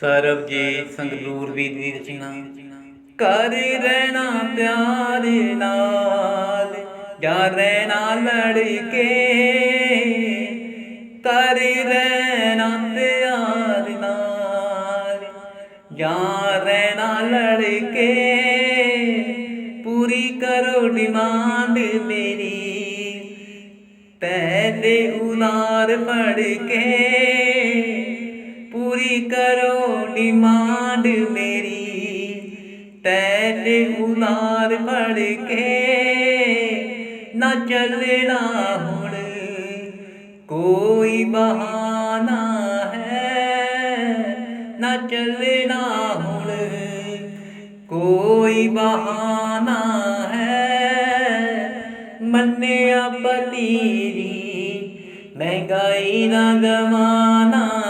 ਸਰਬਜੀਤ ਸੰਗਰੂਰ ਵੀ ਦੀ ਰਚਨਾ। ਕਰ ਰਹਿਣਾ ਪਿਆਰ ਨਾਲ, ਯਾਰ ਰਹਿਣਾ ਲੜ ਕੇ ਕਰ ਰਹਿਣਾ ਪਿਆਰ ਨਾਲ, ਯਾਰ ਰਹਿਣਾ ਲੜ ਕੇ ਪੂਰੀ ਕਰੋ ਡਿਮਾਂਡ ਮੇਰੀ ਪਹਿਲੇ ਉਨਾਰ ਪੜ ਕੇ ਪੂਰੀ ਕਰੋ ਡਿਮਾਂਡ ਮੇਰੀ ਪਹਿਲੇ ਉਨਾਰ ਪੜ ਕੇ ਨਾ ਚੱਲਣਾ ਹੁਣ ਕੋਈ ਬਹਾਨਾ ਹੈ ਨਾ ਚੱਲਣਾ ਹੁਣ ਕੋਈ ਬਹਾਨਾ ਹੈ ਮੰਨਿਆ ਪਤੀਰੀ ਮਹਿੰਗਾਈ ਨਾ ਜ਼ਮਾਨਾ